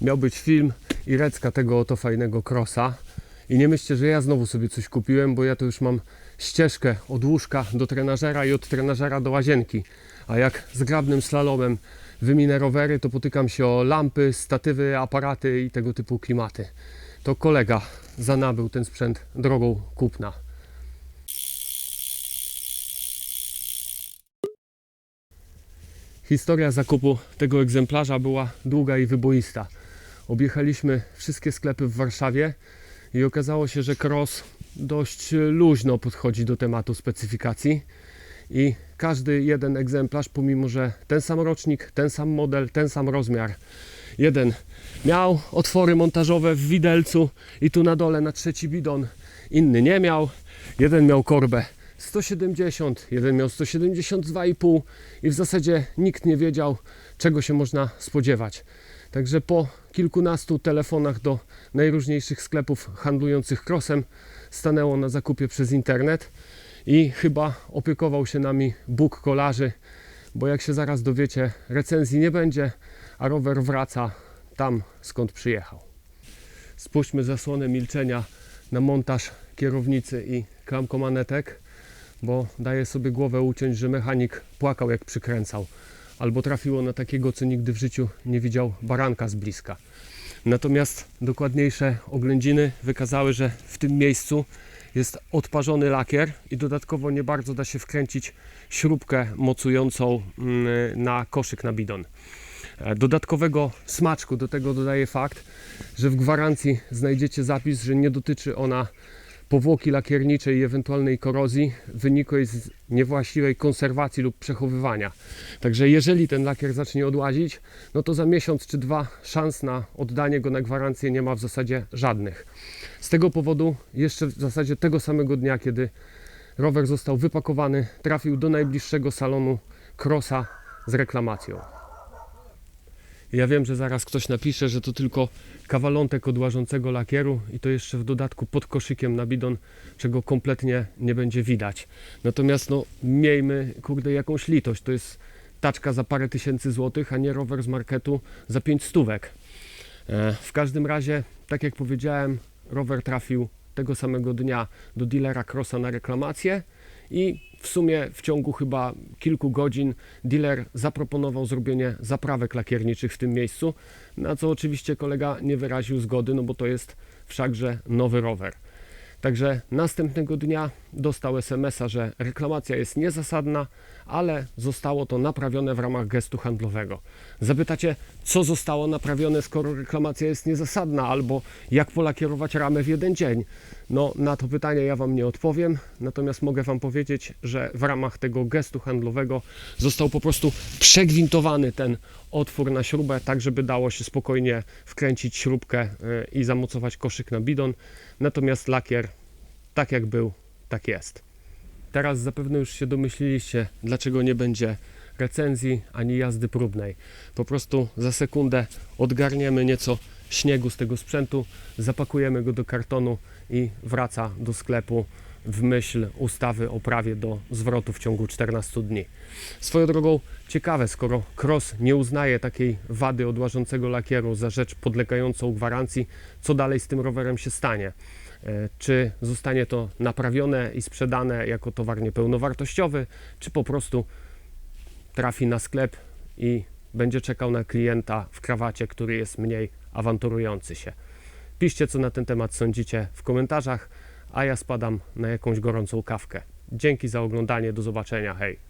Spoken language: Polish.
miał być film i recka tego oto fajnego crossa. I nie myślcie, że ja znowu sobie coś kupiłem, bo ja to już mam ścieżkę od łóżka do trenażera i od trenażera do łazienki. A jak zgrabnym slalomem wyminę rowery, to potykam się o lampy, statywy, aparaty i tego typu klimaty. To kolega zanabył ten sprzęt drogą kupna. Historia zakupu tego egzemplarza była długa i wyboista. Objechaliśmy wszystkie sklepy w Warszawie i okazało się, że Cross dość luźno podchodzi do tematu specyfikacji i każdy jeden egzemplarz, pomimo że ten sam rocznik, ten sam model, ten sam rozmiar, jeden miał otwory montażowe w widelcu i tu na dole na trzeci bidon, inny nie miał, jeden miał korbę 170, jeden miał 172,5 i w zasadzie nikt nie wiedział, czego się można spodziewać. Także po kilkunastu telefonach do najróżniejszych sklepów handlujących krosem stanęło na zakupie przez internet i chyba opiekował się nami Bóg kolarzy, bo jak się zaraz dowiecie, recenzji nie będzie, a rower wraca tam, skąd przyjechał. Spuśćmy zasłonę milczenia na montaż kierownicy i klamkomanetek, bo daje sobie głowę uciąć, że mechanik płakał jak przykręcał, albo trafiło na takiego, co nigdy w życiu nie widział baranka z bliska. Natomiast dokładniejsze oględziny wykazały, że w tym miejscu jest odparzony lakier i dodatkowo nie bardzo da się wkręcić śrubkę mocującą mm, na koszyk na bidon. E, Dodatkowego smaczku do tego dodaje fakt, że w gwarancji znajdziecie zapis, że nie dotyczy ona powłoki lakierniczej i ewentualnej korozji wynikłej z niewłaściwej konserwacji lub przechowywania. Także jeżeli ten lakier zacznie odłazić, no to za miesiąc czy dwa szans na oddanie go na gwarancję nie ma w zasadzie żadnych. Z tego powodu jeszcze w zasadzie tego samego dnia, kiedy rower został wypakowany, trafił do najbliższego salonu Crossa z reklamacją. Ja wiem, że zaraz ktoś napisze, że to tylko kawalątek od łażącego lakieru i to jeszcze w dodatku pod koszykiem na bidon, czego kompletnie nie będzie widać. Natomiast no, miejmy, kurde, jakąś litość. To jest taczka za parę tysięcy złotych, a nie rower z marketu za pięć stówek. E, W każdym razie, tak jak powiedziałem, rower trafił tego samego dnia do dealera Crossa na reklamację i w sumie w ciągu chyba kilku godzin dealer zaproponował zrobienie zaprawek lakierniczych w tym miejscu, na co oczywiście kolega nie wyraził zgody, no bo to jest wszakże nowy rower. Także następnego dnia dostał SMS-a, że reklamacja jest niezasadna, ale zostało to naprawione w ramach gestu handlowego. Zapytacie, co zostało naprawione, skoro reklamacja jest niezasadna, albo jak polakierować ramę w jeden dzień? No, na to pytanie ja Wam nie odpowiem, natomiast mogę Wam powiedzieć, że w ramach tego gestu handlowego został po prostu przegwintowany ten otwór na śrubę, tak żeby dało się spokojnie wkręcić śrubkę y, i zamocować koszyk na bidon. Natomiast lakier, tak jak był, tak jest. Teraz zapewne już się domyśliliście, dlaczego nie będzie recenzji ani jazdy próbnej. Po prostu za sekundę odgarniemy nieco śniegu z tego sprzętu, zapakujemy go do kartonu i wraca do sklepu w myśl ustawy o prawie do zwrotu w ciągu 14 dni. Swoją drogą ciekawe, skoro Cross nie uznaje takiej wady odłażącego lakieru za rzecz podlegającą gwarancji, co dalej z tym rowerem się stanie? E, Czy zostanie to naprawione i sprzedane jako towar niepełnowartościowy, czy po prostu trafi na sklep i będzie czekał na klienta w krawacie, który jest mniej awanturujący się. Piszcie, co na ten temat sądzicie w komentarzach, a ja spadam na jakąś gorącą kawkę. Dzięki za oglądanie, do zobaczenia, hej!